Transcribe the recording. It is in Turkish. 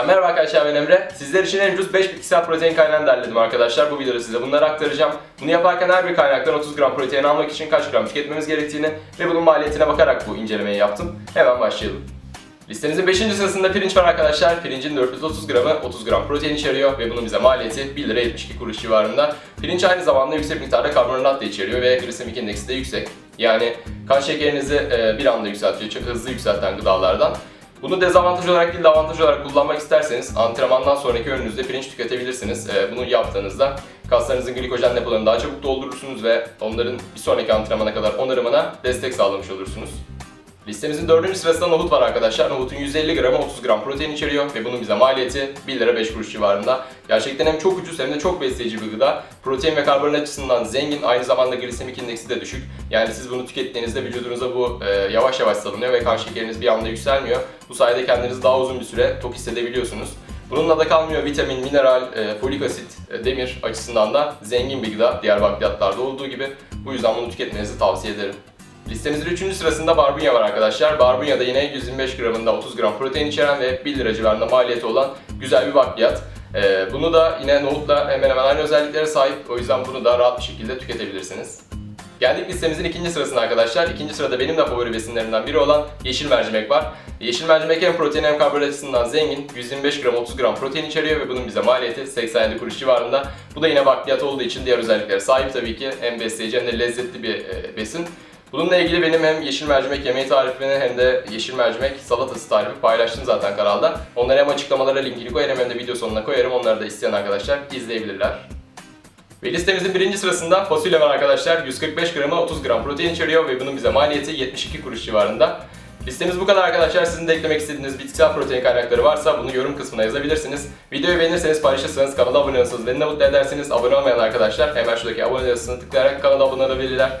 Sen merhaba arkadaşlar ben Emre. Sizler için en ucuz 5 bitkisel protein kaynağını derledim arkadaşlar. Bu videoda size bunları aktaracağım. Bunu yaparken her bir kaynaktan 30 gram protein almak için kaç gram tüketmemiz gerektiğini ve bunun maliyetine bakarak bu incelemeyi yaptım. Hemen başlayalım. Listemizin 5. sırasında pirinç var arkadaşlar. Pirincin 430 gramı 30 gram protein içeriyor ve bunun bize maliyeti 1 lira 72 kuruş civarında. Pirinç aynı zamanda yüksek miktarda karbonhidrat da içeriyor ve glisemik indeksi de yüksek. Yani kan şekerinizi e, bir anda yükseltiyor, çok hızlı yükselten gıdalardan. Bunu dezavantaj olarak değil de avantaj olarak kullanmak isterseniz antrenmandan sonraki öğününüzde pirinç tüketebilirsiniz. E, Bunu yaptığınızda kaslarınızın glikojen depolarını daha çabuk doldurursunuz ve onların bir sonraki antrenmana kadar onarımına destek sağlamış olursunuz. Listemizin dördüncü sırasında nohut var arkadaşlar. Nohutun 150 gramı 30 gram protein içeriyor ve bunun bize maliyeti 1 lira 5 kuruş civarında. Gerçekten hem çok ucuz hem de çok besleyici bir gıda. Protein ve karbonhidrat açısından zengin, aynı zamanda glisemik indeksi de düşük. Yani siz bunu tükettiğinizde vücudunuza bu e, yavaş yavaş salınıyor ve kan şekeriniz bir anda yükselmiyor. Bu sayede kendinizi daha uzun bir süre tok hissedebiliyorsunuz. Bununla da kalmıyor vitamin, mineral, e, folik asit, e, demir açısından da zengin bir gıda diğer bakliyatlarda olduğu gibi. Bu yüzden bunu tüketmenizi tavsiye ederim. Listemizin 3. sırasında barbunya var arkadaşlar. Barbunya da yine 125 gramında 30 gram protein içeren ve 1 lira civarında maliyeti olan güzel bir bakliyat. Ee, bunu da yine nohutla hemen hemen aynı özelliklere sahip. O yüzden bunu da rahat bir şekilde tüketebilirsiniz. Geldik listemizin ikinci sırasına arkadaşlar. İkinci sırada benim de favori besinlerimden biri olan yeşil mercimek var. Yeşil mercimek hem protein hem karbonhidrat açısından zengin. 125 gram 30 gram protein içeriyor ve bunun bize maliyeti 87 kuruş civarında. Bu da yine bakliyat olduğu için diğer özelliklere sahip tabii ki. Hem besleyici hem de lezzetli bir e, besin. Bununla ilgili benim hem yeşil mercimek yemeği tarifini hem de yeşil mercimek salatası tarifi paylaştım zaten kanalda. Onları hem açıklamalara linkini koyarım hem de video sonuna koyarım. Onları da isteyen arkadaşlar izleyebilirler. Ve listemizin birinci sırasında fasulye var arkadaşlar. 145 grama 30 gram protein içeriyor ve bunun bize maliyeti 72 kuruş civarında. Listemiz bu kadar arkadaşlar. Sizin de eklemek istediğiniz bitkisel protein kaynakları varsa bunu yorum kısmına yazabilirsiniz. Videoyu beğenirseniz paylaşırsanız kanala abone olursanız beni de mutlu edersiniz. Abone olmayan arkadaşlar hemen şuradaki abone yazısını tıklayarak kanala abone olabilirler.